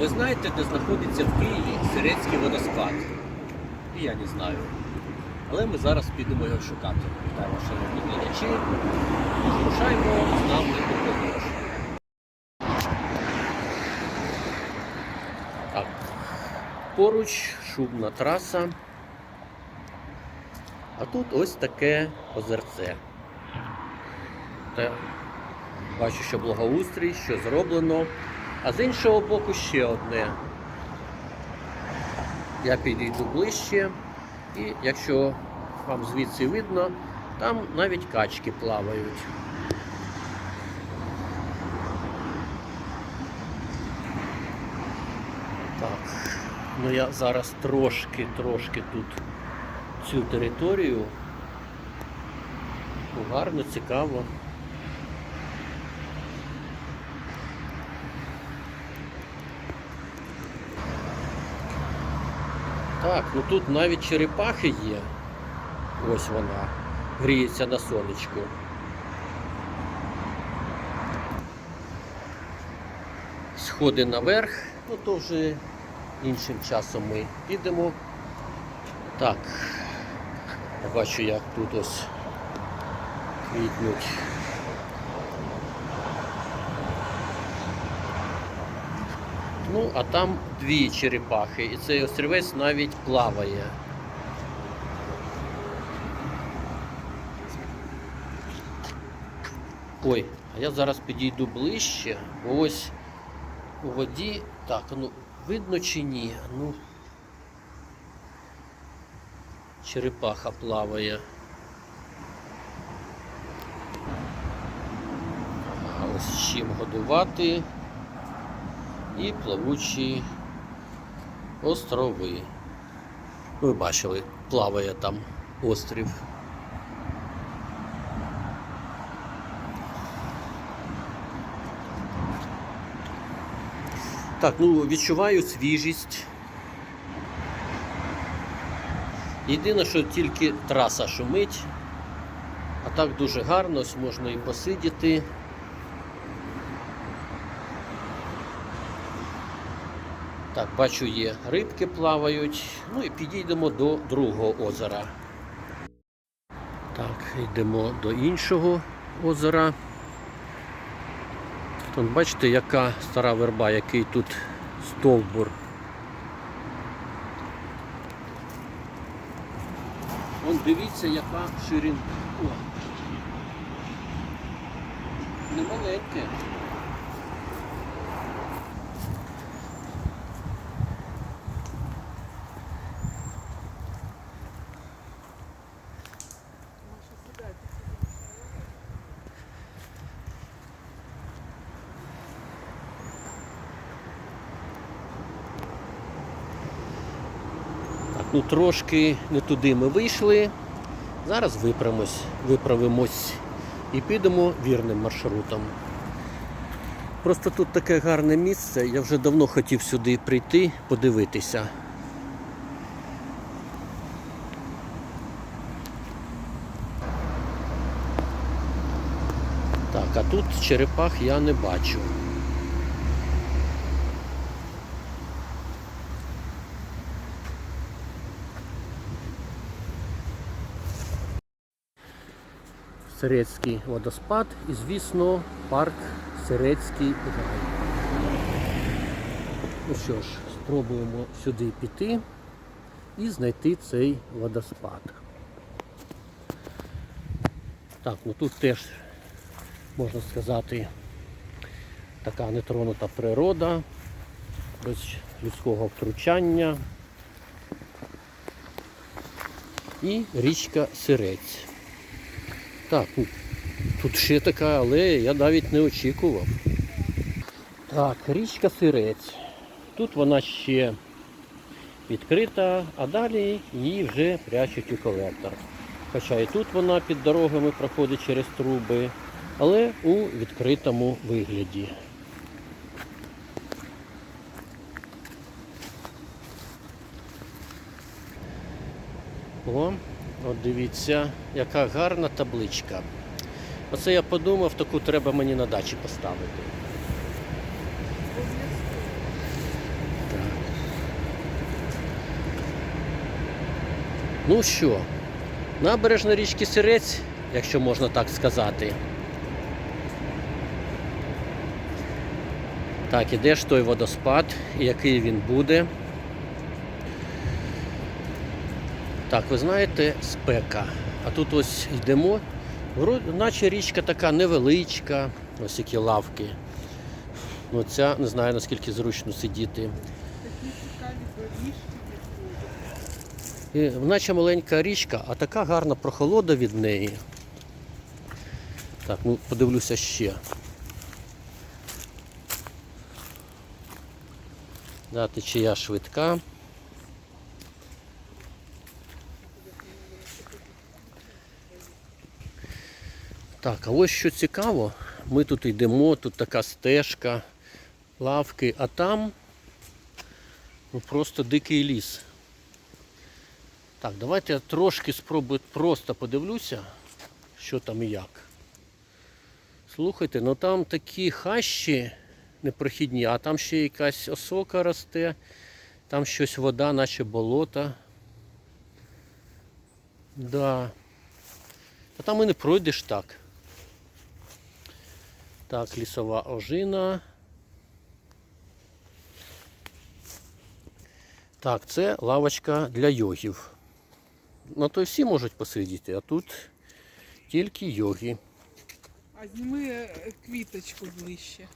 Ви знаєте, де знаходиться в Києві Сирецький водоспад? І я не знаю. Але ми зараз підемо його шукати. Вітаємо, шановні глядачі. Рушаємо з нами у подорож. Так. Поруч шубна траса. А тут ось таке озерце. Бачу, що благоустрій, що зроблено. А з іншого боку ще одне. Я підійду ближче, і якщо вам звідси видно, там навіть качки плавають. Так, ну я зараз трошки, трошки тут цю територію. Гарно, цікаво. Так, ну тут навіть черепахи є. Ось вона. Гріється на сонечку. Сходи наверх, ну то вже іншим часом ми підемо. Так, бачу, як тут ось квітнуть. Ну, а там дві черепахи, і цей острівець навіть плаває. Ой, а я зараз підійду ближче. Ось у воді. Так, ну видно чи ні? Ну. Черепаха плаває. Ось чим годувати і плавучі острови. Ви бачили, плаває там острів. Так, ну відчуваю свіжість. Єдине, що тільки траса шумить, а так дуже гарно, ось можна і посидіти. Так, бачу, є рибки плавають. Ну і підійдемо до другого озера. Так, йдемо до іншого озера. Тут бачите, яка стара верба, який тут стовбур. Вон дивіться, яка ширина. О. Немаленьке. Ну трошки не туди ми вийшли. Зараз виправимось, виправимось і підемо вірним маршрутом. Просто тут таке гарне місце, я вже давно хотів сюди прийти, подивитися. Так, а тут черепах я не бачу. Сирецький водоспад і, звісно, парк Сирецький гай. Ну що ж, спробуємо сюди піти і знайти цей водоспад. Так, ну тут теж, можна сказати, така нетронута природа, без людського втручання. І річка Сирець. Так, ну, тут ще така алея, я навіть не очікував. Так, річка Сирець. Тут вона ще відкрита, а далі її вже прячуть у колектор. Хоча і тут вона під дорогами проходить через труби, але у відкритому вигляді. О, Дивіться, яка гарна табличка. Оце я подумав, таку треба мені на дачі поставити. Так. Ну що, набережна річки Сирець, якщо можна так сказати. Так, іде ж той водоспад, і який він буде. Так, ви знаєте, спека. А тут ось йдемо, наче річка така невеличка, ось які лавки. Ну, ця не знаю наскільки зручно сидіти. І, наче маленька річка, а така гарна прохолода від неї. Так, ну подивлюся ще. Да, течія швидка. Так, а ось що цікаво, ми тут йдемо, тут така стежка, лавки, а там ну, просто дикий ліс. Так, давайте я трошки спробую просто подивлюся, що там і як. Слухайте, ну там такі хащі непрохідні, а там ще якась осока росте, там щось вода, наче болото. Да. А там і не пройдеш так. Так, лісова ожина. Так, це лавочка для йогів. На то всі можуть посидіти, а тут тільки йоги. А зніми е, квіточку ближче.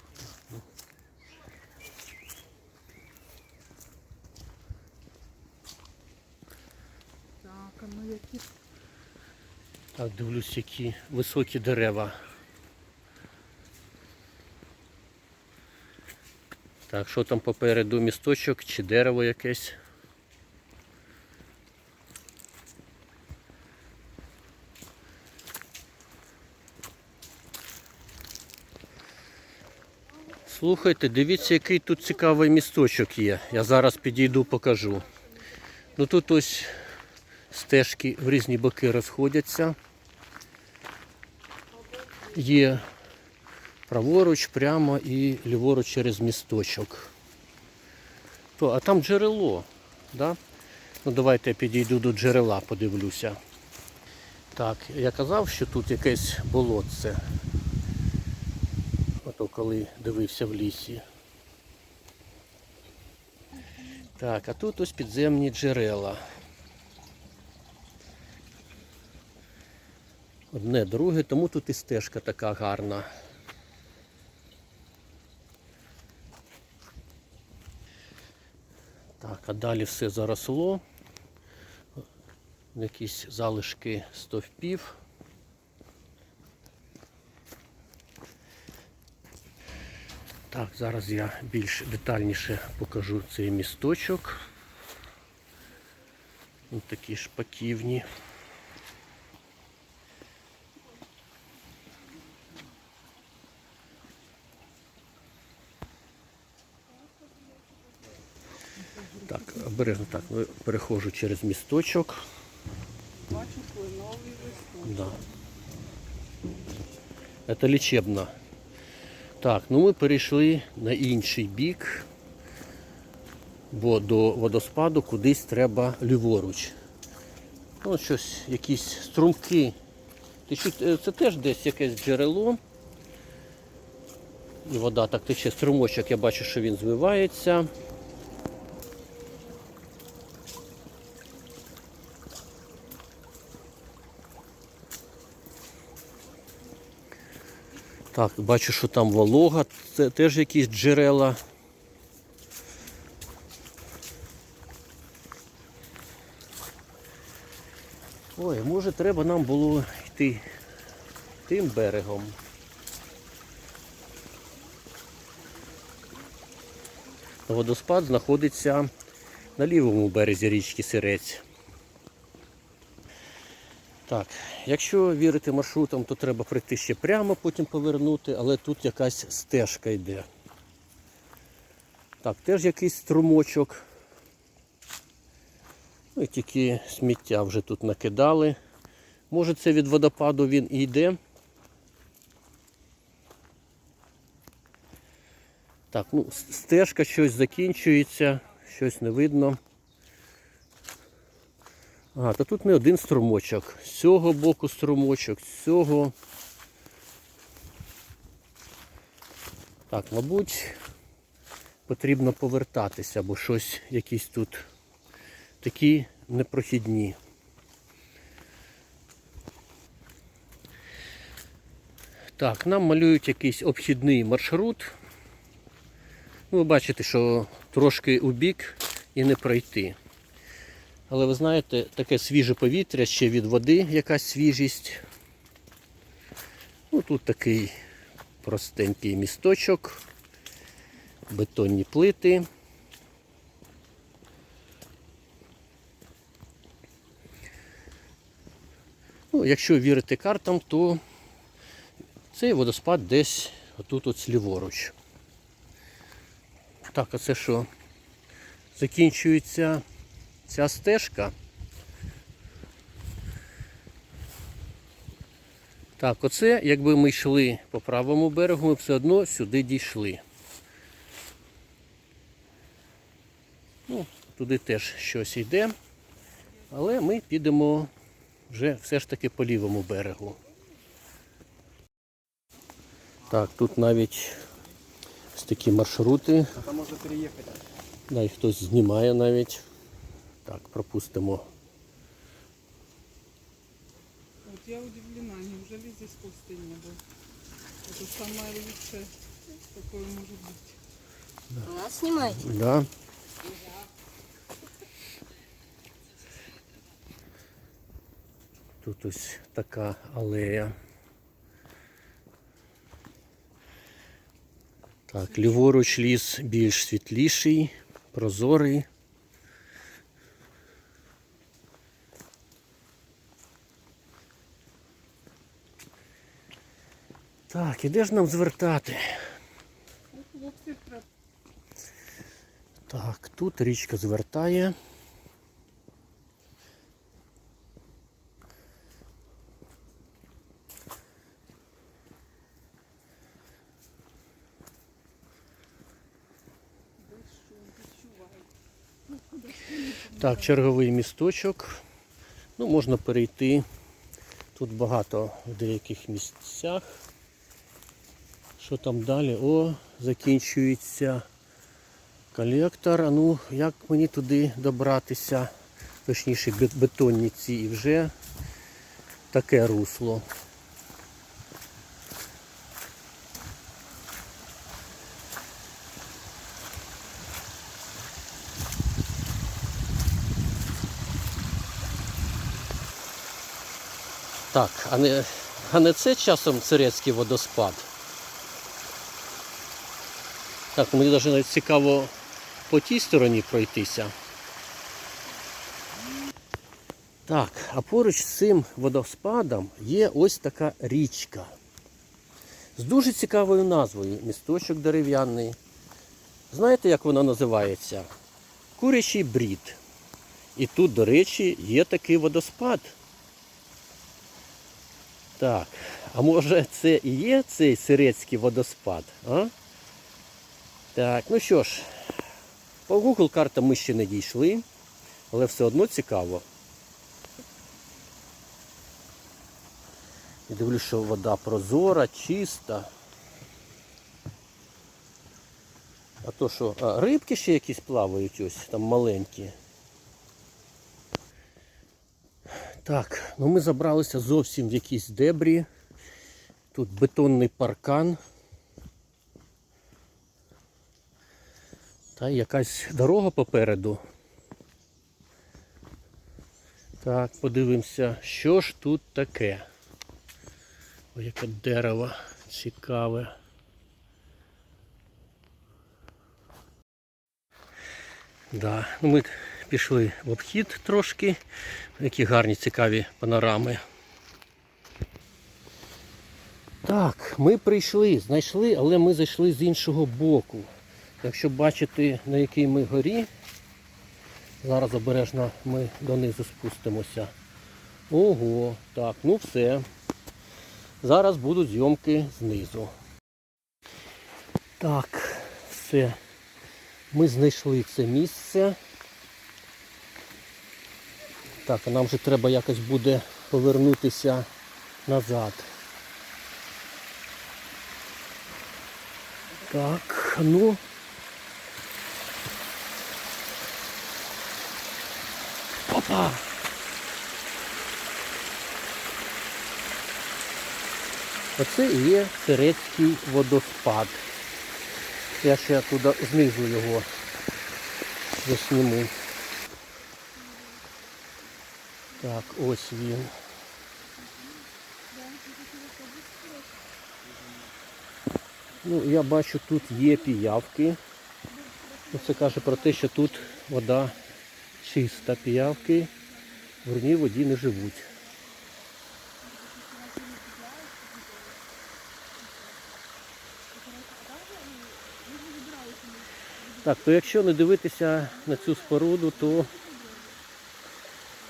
Так, а ну які Так, дивлюсь, які високі дерева. Так, що там попереду місточок чи дерево якесь? Слухайте, дивіться, який тут цікавий місточок є. Я зараз підійду, покажу. Ну тут ось стежки в різні боки розходяться. Є праворуч, прямо і ліворуч через місточок. То, а там джерело. Да? Ну давайте я підійду до джерела, подивлюся. Так, я казав, що тут якесь болотце. Ото коли дивився в лісі. Так, а тут ось підземні джерела. Одне, друге, тому тут і стежка така гарна. А далі все заросло. Якісь залишки стовпів. Так, зараз я більш детальніше покажу цей місточок. Ось такі шпаківні. Так, обережно так, переходжу через місточок. бачу кленовий листок. Да. Це лічебно. Так, ну ми перейшли на інший бік, бо до водоспаду кудись треба ліворуч. Ну, щось, якісь струмки. Е, Це теж десь якесь джерело. Вода так тече струмочок, я бачу, що він звивається. Так, бачу, що там волога, це теж якісь джерела. Ой, може треба нам було йти тим берегом. Водоспад знаходиться на лівому березі річки Сирець. Так, якщо вірити маршрутам, то треба прийти ще прямо, потім повернути, але тут якась стежка йде. Так, теж якийсь струмочок. Ну і тільки сміття вже тут накидали. Може це від водопаду він і йде. Так, ну стежка щось закінчується, щось не видно. А, та тут не один струмочок. З цього боку струмочок, з цього. Так, мабуть, потрібно повертатися, бо щось якісь тут такі непрохідні. Так, нам малюють якийсь обхідний маршрут. Ну, ви бачите, що трошки у бік і не пройти. Але ви знаєте, таке свіже повітря ще від води, якась свіжість. Ну, тут такий простенький місточок, бетонні плити. Ну, якщо вірити картам, то цей водоспад десь отут от ліворуч. Так, а це що? Закінчується ця стежка. Так, оце, якби ми йшли по правому берегу, ми б все одно сюди дійшли. Ну, туди теж щось йде. Але ми підемо вже все ж таки по лівому берегу. Так, тут навіть ось такі маршрути. А там можна переїхати. Да, і хтось знімає навіть. Так, пропустимо. Вот я удивлена, неужели здесь кости не было? Это самое лучшее, какое может быть. Нас снимаете? Да. Тут ось така алея. Так, ліворуч ліс більш світліший, прозорий. Так, і де ж нам звертати? Так, тут річка звертає. Так, черговий місточок. Ну, можна перейти. Тут багато в деяких місцях. Що там далі? О, закінчується колектор. А ну, як мені туди добратися? Точніше, бет- бетонні ці і вже таке русло. Так, а не, а не це часом Цирецький водоспад? Так, мені навіть цікаво по тій стороні пройтися. Так, а поруч з цим водоспадом є ось така річка. З дуже цікавою назвою місточок дерев'яний. Знаєте, як вона називається? Курячий брід. І тут, до речі, є такий водоспад. Так, а може це і є цей сирецький водоспад? А? Так, ну що ж, по Google картам ми ще не дійшли, але все одно цікаво. І дивлюсь, що вода прозора, чиста. А то що, а, рибки ще якісь плавають ось, там маленькі. Так, ну ми забралися зовсім в якісь дебрі. Тут бетонний паркан. Та якась дорога попереду. Так, подивимося, що ж тут таке. Ой, яке дерево цікаве. Да, ну ми пішли в обхід трошки. Які гарні цікаві панорами. Так, ми прийшли, знайшли, але ми зайшли з іншого боку. Якщо бачити, на якій ми горі, зараз обережно ми донизу спустимося. Ого, так, ну все. Зараз будуть зйомки знизу. Так, все. Ми знайшли це місце. Так, а нам же треба якось буде повернутися назад. Так, ну. Опа! Оце і є Сирецький водоспад. Я ще туди знизу його засніму. Так, ось він. Ну, я бачу, тут є піявки. Ну, Це каже про те, що тут вода чиста. Піявки в брудній воді не живуть. Так, то якщо не дивитися на цю споруду, то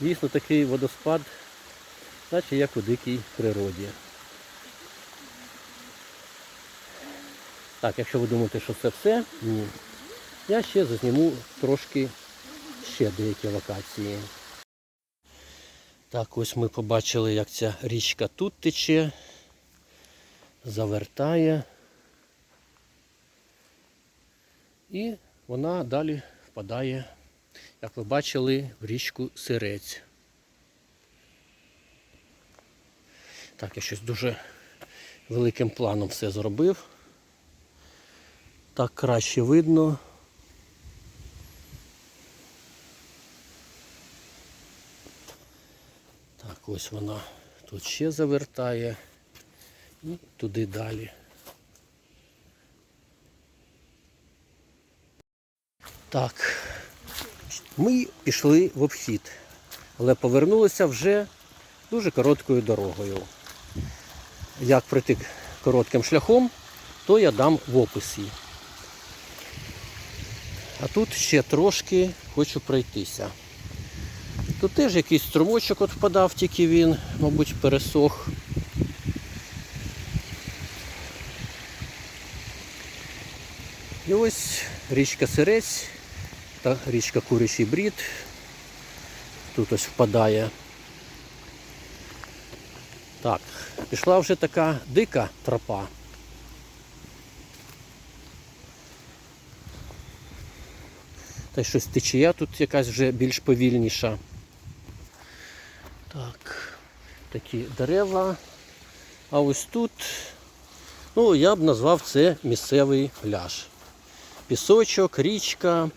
дійсно такий водоспад, наче як у дикій природі. Так, якщо ви думаєте, що це все, ні. Я ще зазніму трошки ще деякі локації. Так, ось ми побачили, як ця річка тут тече, завертає. І вона далі впадає, як ви бачили, в річку Сирець. Так, я щось дуже великим планом все зробив. Так краще видно. Ось вона тут ще завертає і туди далі. Так, ми пішли в обхід, але повернулися вже дуже короткою дорогою. Як пройти коротким шляхом, то я дам в описі. А тут ще трошки хочу пройтися. Тут теж якийсь струмочок от впадав, тільки він, мабуть, пересох. І ось річка Сирець та річка Курячий Брід. Тут ось впадає. Так, пішла вже така дика тропа. Та щось течія тут якась вже більш повільніша. Так, такі дерева. А ось тут, ну, я б назвав це місцевий пляж. Пісочок, річка.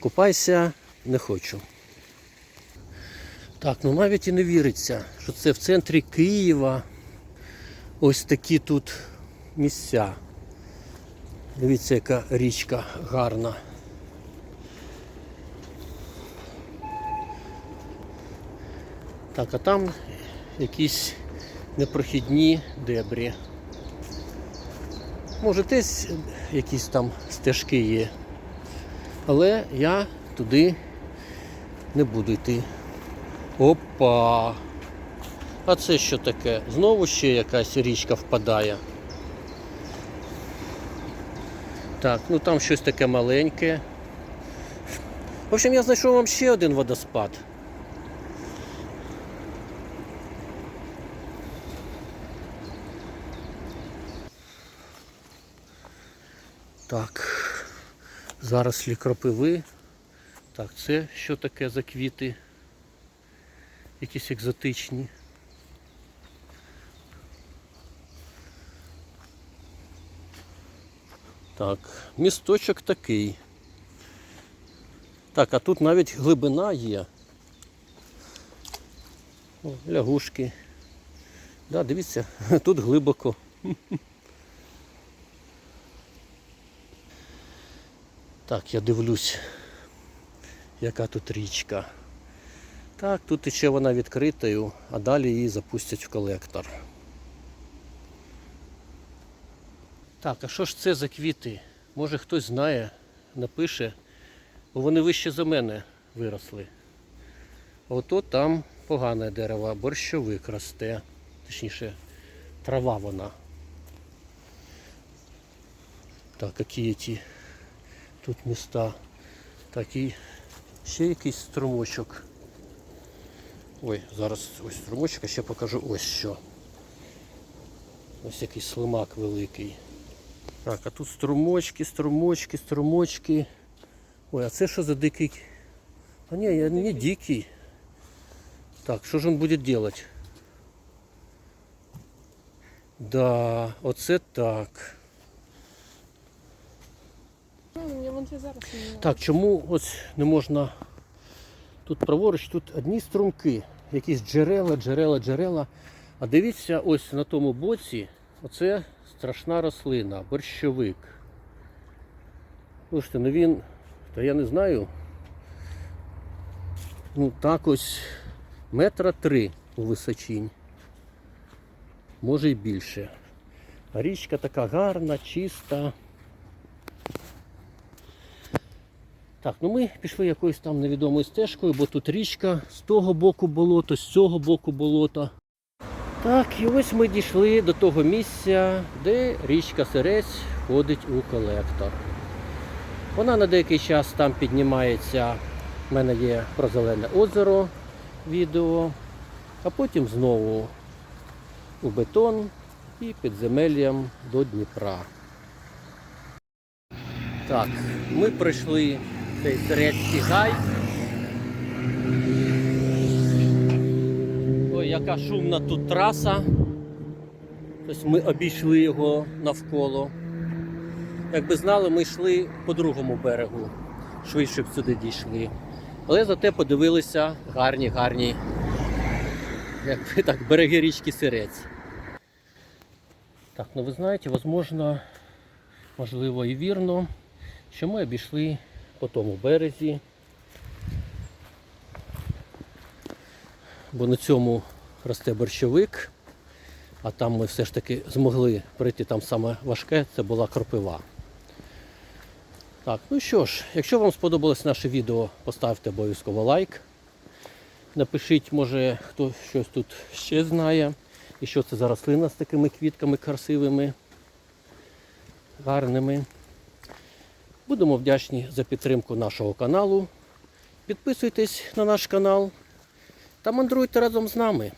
Купайся не хочу. Так, ну навіть і не віриться, що це в центрі Києва ось такі тут місця. Дивіться, яка річка гарна. Так, а там якісь непрохідні дебрі. Може десь якісь там стежки є. Але я туди не буду йти. Опа! А це що таке? Знову ще якась річка впадає. Так, ну там щось таке маленьке. В общем, я знайшов вам ще один водоспад. Так, зарослі кропиви. Так, це що таке за квіти? Якісь екзотичні. Так, місточок такий. Так, а тут навіть глибина є. О, лягушки. Да, дивіться, тут глибоко. Так, я дивлюсь, яка тут річка. Так, тут тече вона відкритою, а далі її запустять в колектор. Так, а що ж це за квіти? Може хтось знає, напише, бо вони вище за мене виросли. Ото там погане дерево, борщовик росте, точніше, трава вона. Так, які ті тут міста. Так і Ще якийсь струмочок. Ой, зараз ось струмочок, а ще покажу ось що. Ось який слимак великий. Так, а тут струмочки, струмочки, струмочки. Ой, а це що за дикий? А ні, я не дикий. Так, що ж він буде робити? Да, оце так. Ну, мені вон зараз Так, чому ось не можна тут праворуч, тут одні струмки, якісь джерела, джерела, джерела. А дивіться, ось на тому боці, оце страшна рослина, борщовик. Слушайте, ну він, та я не знаю, ну так ось метра три у височінь. Може й більше. А річка така гарна, чиста. Так, ну ми пішли якоюсь там невідомою стежкою, бо тут річка, з того боку болото, з цього боку болото. Так, і ось ми дійшли до того місця, де річка Сирець входить у колектор. Вона на деякий час там піднімається. У мене є про зелене озеро відео, а потім знову у бетон і підземеллям до Дніпра. Так, ми пройшли цей Сирецький гай. Ой, яка шумна тут траса. Тобто ми обійшли його навколо. Якби знали, ми йшли по другому берегу, швидше б сюди дійшли. Але зате подивилися гарні, гарні якби так, береги річки Сирець. Так, ну ви знаєте, возможно, можливо і вірно, що ми обійшли по тому березі. Бо на цьому росте борщовик, а там ми все ж таки змогли пройти там саме важке, це була кропива. Так, ну що ж, якщо вам сподобалось наше відео, поставте обов'язково лайк. Напишіть, може хто щось тут ще знає. І що це за рослина з такими квітками красивими, гарними. Будемо вдячні за підтримку нашого каналу. Підписуйтесь на наш канал та мандруйте разом з нами.